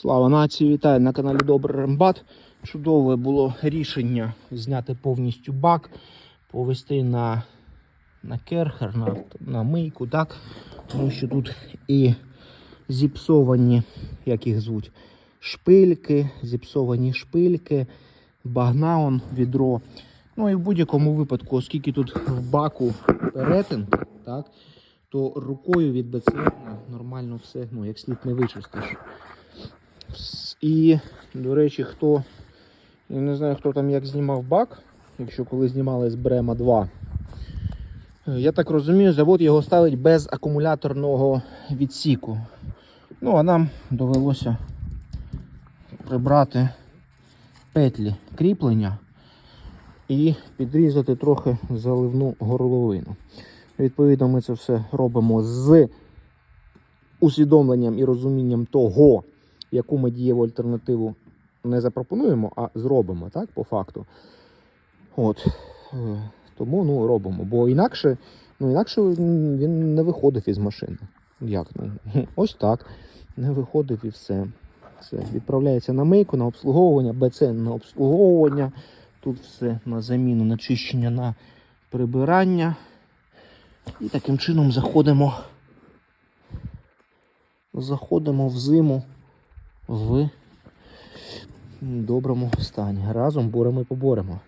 Слава нації, вітаю на каналі Добрий Рембат. Чудове було рішення зняти повністю бак, повести на, на керхер, на, на мийку, так? Тому що тут і зіпсовані, як їх звуть, шпильки, зіпсовані шпильки, багна он, відро. Ну і в будь-якому випадку, оскільки тут в баку перетин, так, то рукою від БЦР нормально все, ну, як слід не вичистиш. І, до речі, хто. Я не знаю, хто там як знімав бак, якщо коли знімали з Брема 2. Е, Я так розумію, завод його ставить без акумуляторного відсіку. Ну, а нам довелося прибрати петлі кріплення і підрізати трохи заливну горловину. Відповідно, ми це все робимо з усвідомленням і розумінням того, яку ми дієву альтернативу не запропонуємо, а зробимо, так, по факту. От. Е, Тому ну, робимо. Бо інакше, ну, інакше він не виходив із машини. Як? Ну, ось так. Не виходив і все. Все. Відправляється на мийку, на обслуговування, БЦ на обслуговування. Тут все на заміну, на чищення, на прибирання. І таким чином заходимо. Заходимо в зиму в доброму стані. Разом боремо і поборемо.